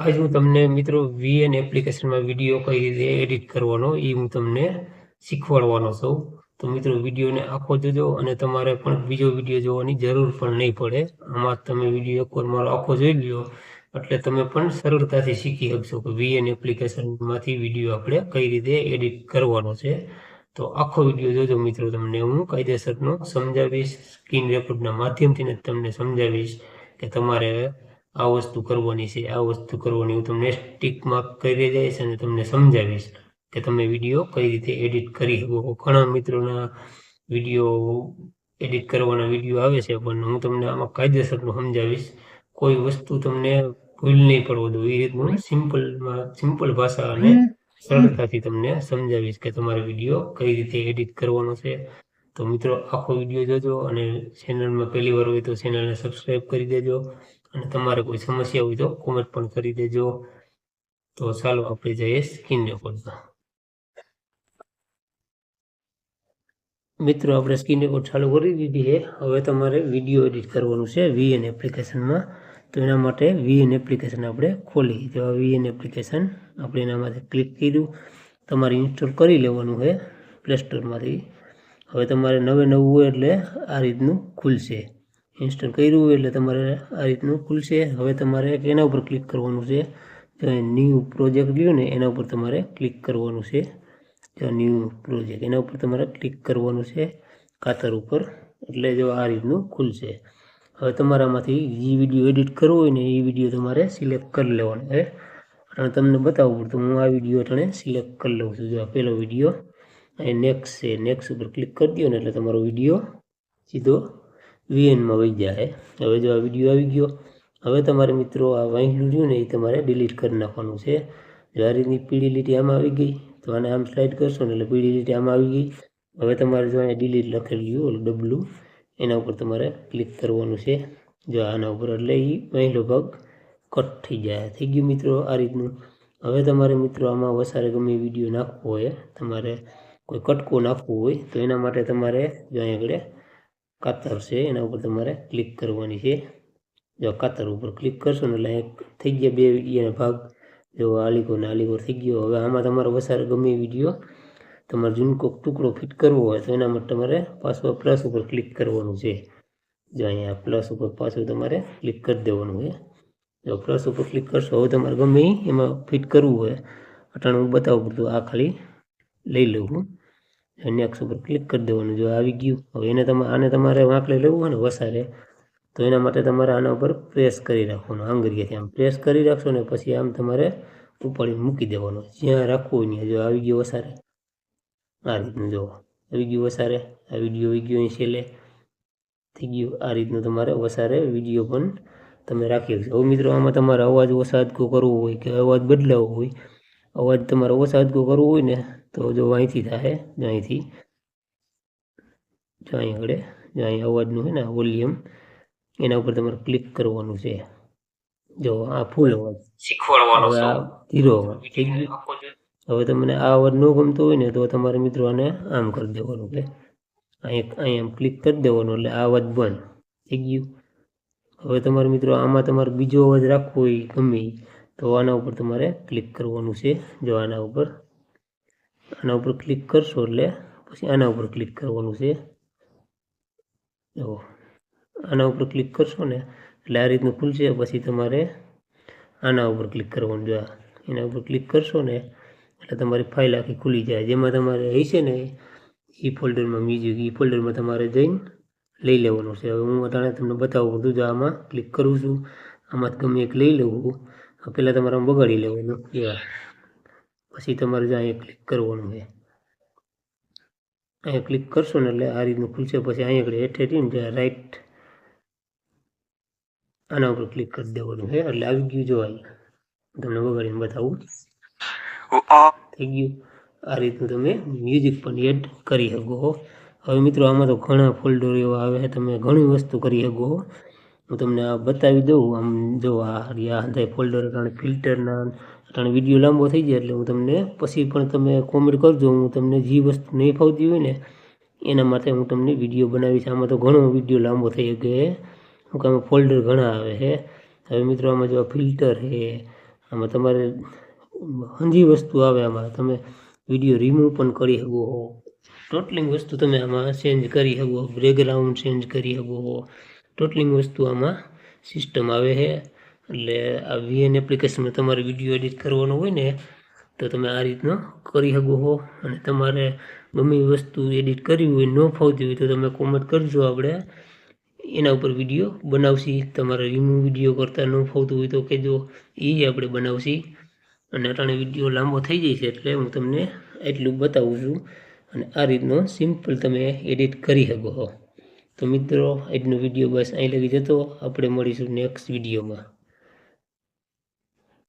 આજ હું તમને મિત્રો વીએન એપ્લિકેશનમાં વીડિયો કઈ રીતે એડિટ કરવાનો એ હું તમને શીખવાડવાનો છું. તો મિત્રો વિડીયોને આખો જોજો અને તમારે પણ બીજો વીડિયો જોવાની જરૂર પણ નહીં પડે. આમાં તમે વીડિયો એકવાર મારો આખો જોઈ લ્યો. એટલે તમે પણ સરળતાથી શીખી શકશો કે વીએન એપ્લિકેશનમાંથી વીડિયો આપણે કઈ રીતે એડિટ કરવાનો છે. તો આખો વીડિયો જોજો મિત્રો તમને. હું કાયદેસરનો સમજાવીશ, સ્ક્રીન રેકોર્ડના માધ્યમથી તમને સમજાવીશ કે તમારે આ વસ્તુ કરવાની છે આ વસ્તુ કરવાની હું તમને સ્ટીકમાં કરી જઈશ અને તમને સમજાવીશ કે તમે વીડિયો કઈ રીતે એડિટ કરી શકો. ઘણા મિત્રોના વીડિયો એડિટ કરવાના વીડિયો આવે છે પણ હું તમને આમાં કાયદેસરનું સમજાવીશ. કોઈ વસ્તુ તમને ભૂલ નહીં પડવા દો. એ રીતનું સિમ્પલમાં સિમ્પલ ભાષા અને સરળતાથી તમને સમજાવીશ કે તમારે વીડિયો કઈ રીતે એડિટ કરવાનો છે. તો મિત્રો આખો વીડિયો જોજો અને ચેનલમાં પહેલી વાર હોય તો ચેનલને સબસ્ક્રાઈબ કરી દેજો. અને તમારે કોઈ સમસ્યા હોય તો કોમેન્ટ પણ કરી દેજો. તો ચાલો આપણે જઈએ સ્કીન રેકોર્ડમાં મિત્રો, આપણે સ્કીન રેકોર્ડ ચાલુ કરી દીધી છે. હવે તમારે વીડિયો એડિટ કરવાનું છે વીએન એપ્લિકેશનમાં તો એના માટે વીએન એપ્લિકેશન આપણે ખોલી તો આ વીએન એપ્લિકેશન આપણે એના માટે ક્લિક કર્યું. તમારે ઇન્સ્ટોલ કરી લેવાનું છે. પ્લે સ્ટોરમાંથી હવે તમારે નવે નવું એટલે આ રીતનું ખુલશે. ઇન્સ્ટોલ કર્યું એટલે તમારે આ રીતનું ખુલશે. હવે તમારે એના ઉપર ક્લિક કરવાનું છે? ન્યૂ પ્રોજેક્ટ લ્યો ને, એના ઉપર તમારે ક્લિક કરવાનું છે. ન્યૂ પ્રોજેક્ટ એના ઉપર તમારે ક્લિક કરવાનું છે કાતર ઉપર. એટલે જો આ રીતનું ખુલશે. હવે તમારામાંથી જે વીડિયો એડિટ કરવો હોય ને, એ વીડિયો તમારે સિલેક્ટ કરી લેવાનો છે. અને તમને બતાવવું પડતું હું આ વીડિયો અટાણે સિલેક્ટ કરી લઉં છું. જો આ પહેલો વીડિયો અહીં નેક્સ્ટ છે. નેક્સ્ટ ઉપર ક્લિક કરી દો ને, એટલે તમારો વીડિયો સીધો વીએનમાં વહી જાય. હવે જો આ વીડિયો આવી ગયો, હવે તમારે મિત્રો આ વાંચલું રહ્યું ને એ તમારે ડિલીટ કરી નાખવાનું છે. જો આ રીતની પીળી લીટી આમાં આવી ગઈ, તો આને આમ સ્લાઇડ કરશો ને એટલે પીળી લીટી આમાં આવી ગઈ. હવે તમારે જો અહીંયા ડિલીટ લખેલું ગયું ડબલું એના ઉપર તમારે ક્લિક કરવાનું છે. જો આના ઉપર એટલે એ પહેલો ભાગ કટ થઈ જાય. થઈ ગયું મિત્રો આ રીતનું. હવે તમારે મિત્રો આમાં વસારે ગમે વીડિયો નાખવો હોય, તમારે કોઈ કટકો નાખવો હોય, તો એના માટે તમારે જો અહીંયા આગળ કાતર છે, એના ઉપર તમારે ક્લિક કરવાની છે. જો કાતર ઉપર ક્લિક કરશો ને એટલે થઈ ગયા બે વિડીયોના ભાગ. જો આલીકો ને આલીકો થઈ ગયો, હવે આમાં તમારો વસારે ગમે વીડિયો તમારે જૂનકો ટુકડો ફિટ કરવો હોય તો એના માટે તમારે પાછું પ્લસ ઉપર ક્લિક કરવાનું છે. જો અહીંયા પ્લસ ઉપર પાછું તમારે ક્લિક કરી દેવાનું છે. જો પ્લસ ઉપર ક્લિક કરશો, હવે તમારે ગમે એમાં ફિટ કરવું હોય. અટાણે હું બતાવું પડતું, આ ખાલી લઈ લઉં હું. નેક્સ્ટ ઉપર ક્લિક કરી દેવાનું. જો આવી ગયું, હવે એને તમે આને તમારે વાંકડે લેવું હોય ને વસારે, તો એના માટે તમારે આના ઉપર પ્રેસ કરી રાખવાનું, આંગળીએથી આમ પ્રેસ કરી રાખશો ને પછી આમ તમારે ઉપાડીને મૂકી દેવાનું. જ્યાં રાખવું હોય જો આવી ગયો વસારે, આ રીતનું જો આવી ગયું વસારે, આ વીડિયો આવી ગયો અહીં છેલ્લે. થઈ ગયું. આ રીતનું તમારે વસારે વીડિયો પણ તમે રાખી શકશો હવે મિત્રો, આમાં તમારે અવાજ ઓસાદકો કરવો હોય કે અવાજ બદલાવવો હોય, અવાજ તમારે ઓસાદકો કરવો હોય ને તો જો અહીંથી થાય જો અહીંથી જો અહીં આગળ જો અહીં અવાજનું છે ને વોલ્યુમ એના ઉપર તમારે ક્લિક કરવાનું છે. જો આ ફૂલ અવાજ. શીખવાડવાનો ધીરો અવાજ. હવે તમને આ અવાજ ન ગમતો હોય ને તો તમારે મિત્રો આને આમ કરી દેવાનું કે અહીં અહીં આમ ક્લિક કરી દેવાનું એટલે આ અવાજ બંધ થઈ ગયું. હવે તમારે મિત્રો આમાં તમારે બીજો અવાજ રાખવો હોય ગમે તો આના ઉપર તમારે ક્લિક કરવાનું છે જો આના ઉપર આના ઉપર ક્લિક કરશો એટલે પછી આના ઉપર ક્લિક કરવાનું છે. જુઓ. આના ઉપર ક્લિક કરશો ને એટલે આ રીતનું ખુલશે, પછી તમારે આના ઉપર ક્લિક કરવાનું. જો એના ઉપર ક્લિક કરશો ને એટલે તમારી ફાઇલ આખી ખુલી જાય. જેમાં તમારે હશે ને એ ફોલ્ડરમાં મ્યુઝિક એ ફોલ્ડરમાં તમારે જઈને લઈ લેવાનું છે. હવે હું અત્યારે તમને બતાવું બધું. જો આમાં ક્લિક કરું છું, આમાં ગમે એક લઈ લેવું. પહેલાં તમારે બગાડી લેવાનું. એવા પછી તમારે જો અહીંયા ક્લિક કરવાનું છે. અહીંયા ક્લિક કરશો ને એટલે આ રીતનું ખુલશે. પછી અહીંયા આગળ હેઠે રહીને રાઈટ આના ઉપર ક્લિક કરી દેવાનું છે. એટલે આવી ગયું જો અહીંયા. તમને વગાડીને બતાવું. થઈ ગયું. આ રીતનું તમે મ્યુઝિક પણ એડ કરી શકો હવે મિત્રો, આમાં તો ઘણા ફોલ્ડરો એવા આવે છે. તમે ઘણી વસ્તુ કરી શકો હું તમને આ બતાવી દઉં. આમ જો આ બધા ફોલ્ડર અટાણે ફિલ્ટરના કારણ વીડિયો લાંબો થઈ જાય એટલે હું તમને પછી પણ તમે કોમેન્ટ કરજો. હું તમને જે વસ્તુ નહીં ફાવતી હોય ને, એના માટે હું તમને વીડિયો બનાવીશ. આમાં તો ઘણો વીડિયો લાંબો થઈ ગયો હું કે આમાં ફોલ્ડર ઘણા આવે છે. હવે મિત્રો, આમાં જો ફિલ્ટર છે, આમાં તમારે હંજી વસ્તુ આવે આમાં. તમે વીડિયો રિમૂવ પણ કરી શકો હો. ટોટલિંગ વસ્તુ તમે આમાં ચેન્જ કરી શકો બેકગ્રાઉન્ડ ચેન્જ કરી શકો હો. ટોટલિંગ વસ્તુ આમાં સિસ્ટમ આવે છે. એટલે આ વીએન એપ્લિકેશનમાં તમારે વીડિયો એડિટ કરવાનો હોય ને, તો તમે આ રીતનો કરી શકો છો અને તમારે ગમે વસ્તુ એડિટ કરવી હોય, ન ફાવતી હોય, તો તમે કોમેન્ટ કરજો આપણે. એના ઉપર વીડિયો બનાવશી. તમારે રિમૂવ વીડિયો કરતાં ન ફાવતું હોય તો કહેજો એ આપણે બનાવશી. અને અટાણે વીડિયો લાંબો થઈ જાય છે એટલે હું તમને એટલું બતાવું છું. અને આ રીતનો સિમ્પલ તમે એડિટ કરી શકો છો તો મિત્રો આજનો વીડિયો બસ અહીં લગી જતો. આપણે મળીશું નેક્સ્ટ વિડીયોમાં